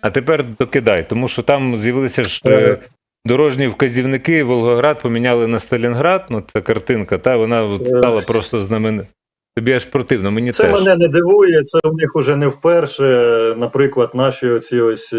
А тепер докидай, тому що там з'явилися ж Е. е, дорожні вказівники, Волгоград поміняли на Сталінград. Ну, це картинка, та вона от Е. стала просто знаменита. Тобі аж противно, мені Це теж. мене не дивує, це в них уже не вперше. Наприклад, наші оці ось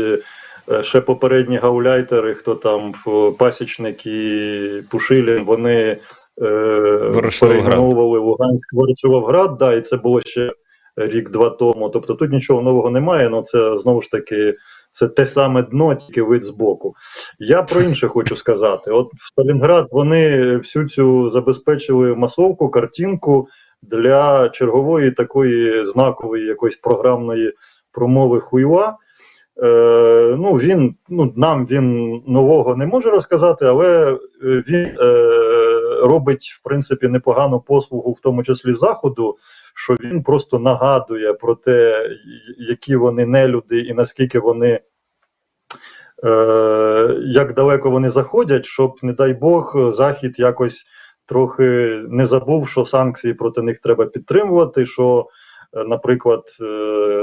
ще попередні гауляйтери, хто там пасічник і Пушилін, вони е, перейменовували Луганськ Ворошиловград, да, і це було ще рік-два тому. Тобто тут нічого нового немає, але це знову ж таки. Це те саме дно, тільки вид збоку. Я про інше хочу сказати: от в Сталінград вони всю цю забезпечили масовку, картинку для чергової такої знакової якоїсь програмної промови Хуйла. Е, ну, він, ну, нам він нового не може розказати, але е, він е, робить, в принципі, непогану послугу, в тому числі Заходу, що він просто нагадує про те, які вони нелюди і наскільки вони. Е, як далеко вони заходять, щоб, не дай Бог, Захід якось трохи не забув, що санкції проти них треба підтримувати. Що, е, наприклад, е,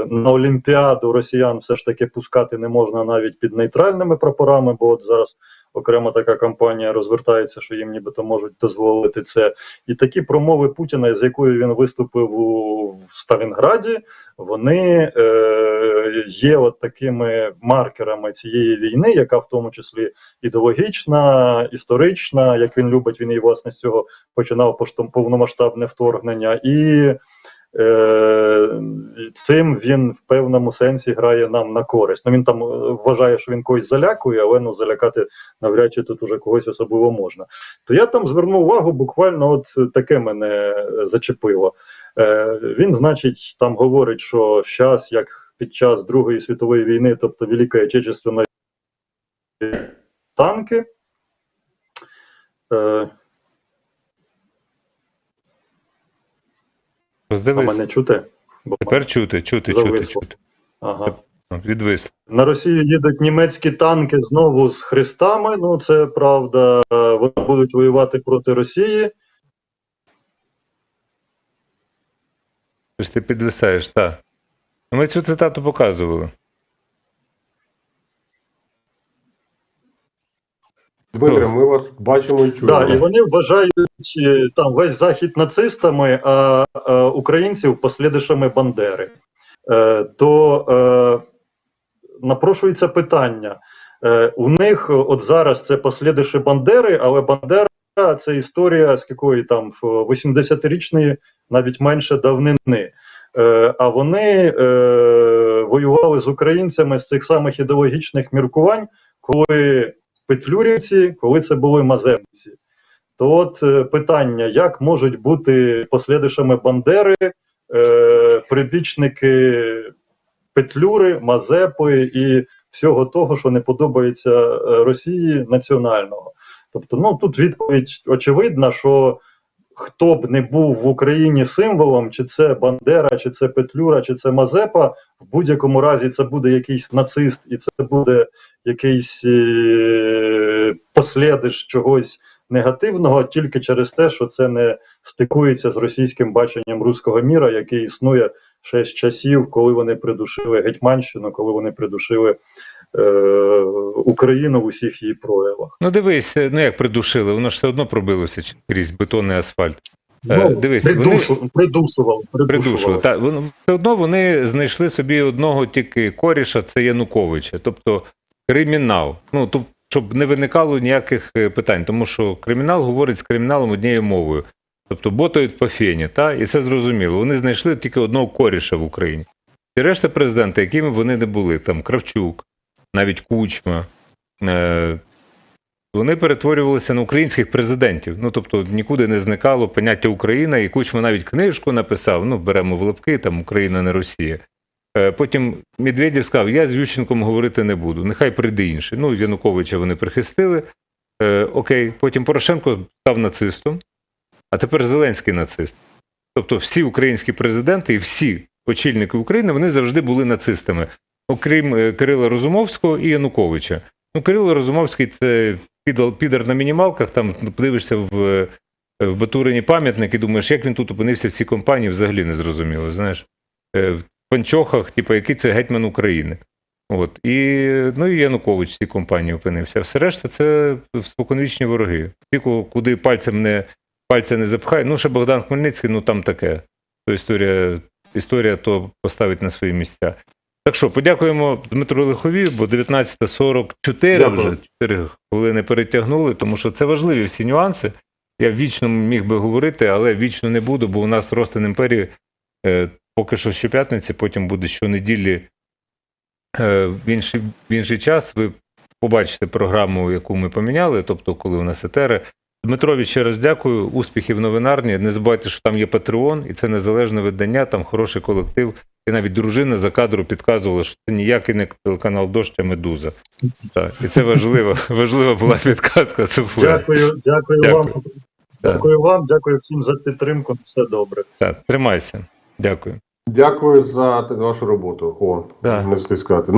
на Олімпіаду росіян все ж таки пускати не можна навіть під нейтральними прапорами, бо от зараз окрема така кампанія розвертається, що їм нібито можуть дозволити це. І такі промови Путіна, з якою він виступив у Сталінграді, вони е, є от такими маркерами цієї війни, яка в тому числі ідеологічна, історична, як він любить, він і власне з цього починав повномасштабне вторгнення, і цим він в певному сенсі грає нам на користь. Ну він там е, вважає, що він когось залякує, але ну залякати навряд чи тут уже когось особливо можна. То я там звернув увагу, буквально от таке мене е, зачепило. Е, він, значить, там говорить, що зараз, як під час Другої світової війни, тобто Великої Отечественної танки. Е, а мене чути? Бо- Тепер чути, чути, чути, Зависло. чути. Ага. Відвисло. На Росію їдуть німецькі танки знову з хрестами. Ну це правда. Вони будуть воювати проти Росії. Тобто ти підвисаєш, так. Ми цю цитату показували. Дмитре, ми вас бачимо і чуємо. Да, і вони вважають е, там весь захід нацистами, а, а українців послідишами Бандери. Е, то е, напрошується питання. Е, у них от зараз це послідиші Бандери, але Бандера це історія з якої там в 80-річної, навіть менше давнини. Е, а вони е, воювали з українцями з цих самих ідеологічних міркувань, коли петлюрівці, коли це були мазепці. То от е, питання: як можуть бути послідишами Бандери, е, прибічники Петлюри, Мазепи і всього того, що не подобається е, Росії національного. Тобто, ну тут відповідь очевидна, що хто б не був в Україні символом, чи це Бандера, чи це Петлюра, чи це Мазепа, в будь-якому разі це буде якийсь нацист, і це буде якийсь е, послідиш чогось негативного тільки через те, що це не стикується з російським баченням руського міра, який існує ще з часів, коли вони придушили Гетьманщину, коли вони придушили е, Україну в усіх її проявах. Ну дивись, ну як придушили, воно ж все одно пробилося крізь бетонний асфальт. Е, Ну, дивись, придушу, придушував, Придушили. придушував. Так, воно все одно вони знайшли собі одного тільки коріша, це Януковича, тобто кримінал. Ну тобто, щоб не виникало ніяких е, питань, тому що кримінал говорить з криміналом однією мовою. Тобто ботають по фені, та? і це зрозуміло. Вони знайшли тільки одного коріша в Україні. І решта президенти, якими вони не були, там Кравчук, навіть Кучма, е, вони перетворювалися на українських президентів. Ну тобто нікуди не зникало поняття Україна, і Кучма навіть книжку написав: ну, беремо в лапки, там Україна не Росія. Е, Потім Медведєв сказав: я з Ющенком говорити не буду, нехай прийде інший. Ну, Януковича вони прихистили. Е, окей, потім Порошенко став нацистом, а тепер Зеленський нацист. Тобто всі українські президенти і всі очільники України вони завжди були нацистами, окрім е, Кирила Розумовського і Януковича. Ну, Кирило Розумовський це підар на мінімалках, там подивишся в, в Батурині пам'ятник і думаєш, як він тут опинився в цій компанії, взагалі не зрозуміло. Знаєш, панчохах, типу, який це гетьман України. От, і, ну, і Янукович в цій компанії опинився. Все решта це споконвічні вороги. Ті, куди пальцем не, пальця не запхає. Ну, ще Богдан Хмельницький, ну там таке. То історія, історія то поставить на свої місця. Так що, подякуємо Дмитру Лихові, бо 19.44 вже 4 хвилини перетягнули, тому що це важливі всі нюанси. Я вічно міг би говорити, але вічно не буду, бо у нас Ростин імперії е, поки що щоп'ятниці, потім буде щонеділі е, в, інший, в інший час. Ви побачите програму, яку ми поміняли, тобто, коли у нас етери. Дмитрові ще раз дякую. Успіхів новинарні. Не забувайте, що там є Патреон, і це незалежне видання, там хороший колектив. І навіть дружина за кадру підказувала, що це ніякий не телеканал Дощ, а медуза. Так. І це важлива, важлива була підказка. Дякую, дякую, Дякую. вам. Дякую вам, дякую всім за підтримку. Все добре. Так, тримайся. Дякую. Дякую за вашу роботу. О, Да. не встиг сказати.